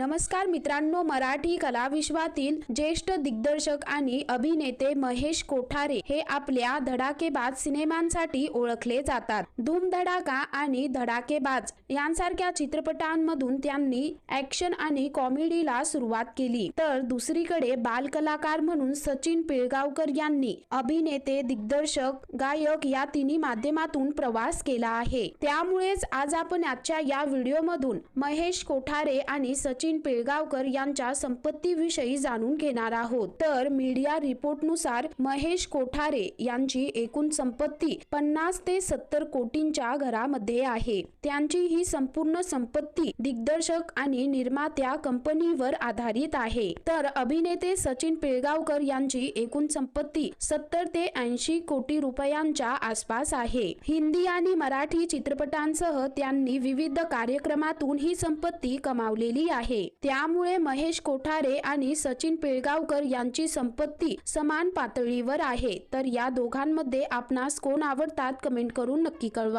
नमस्कार मित्रांनो मराठी कलाविश्वातील ज्येष्ठ दिग्दर्शक आणि अभिनेते महेश कोठारे हे आपल्या धडाकेबाज सिनेमांसाठी ओळखले जातात. धूम धडाका आणि धडाकेबाज यांसारख्या चित्रपटांमधून त्यांनी ऍक्शन आणि कॉमेडीला सुरुवात केली. तर दुसरीकडे बालकलाकार म्हणून सचिन पिळगावकर यांनी अभिनेते दिग्दर्शक गायक या तिन्ही माध्यमातून प्रवास केला आहे. त्यामुळेच आज आपण आजच्या या व्हिडिओमधून महेश कोठारे आणि सचिन पिळगावकर यांच्या संपत्तीविषयी जाणून घेणार आहोत. तर मीडिया रिपोर्टनुसार महेश कोठारे यांची एकूण संपत्ती पन्नास ते सत्तर कोटींच्या घरामध्ये आहे. त्यांची ही संपूर्ण संपत्ती दिग्दर्शक आणि निर्मात्या कंपनीवर आधारित आहे. तर अभिनेते सचिन पिळगावकर यांची एकूण संपत्ती सत्तर ते ऐंशी कोटी रुपयांच्या आसपास आहे. हिंदी आणि मराठी चित्रपटांसह त्यांनी विविध कार्यक्रमातून ही संपत्ती कमावलेली आहे. आहे त्यामुळे महेश कोठारे आणि सचिन पिळगावकर यांची संपत्ती समान पातळीवर आहे. तर या दोघांमध्ये आपणास कोण आवडतात कमेंट करून नक्की कळवा.